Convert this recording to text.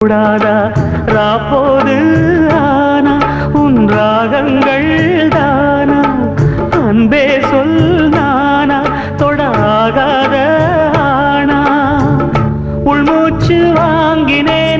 கூடாதா? ராப்போது ஆனா உன் ராகங்கள் தானா? அன்பே சொல் நானா தொடாகாத ஆனா? உள்மூச்சு வாங்கினேன்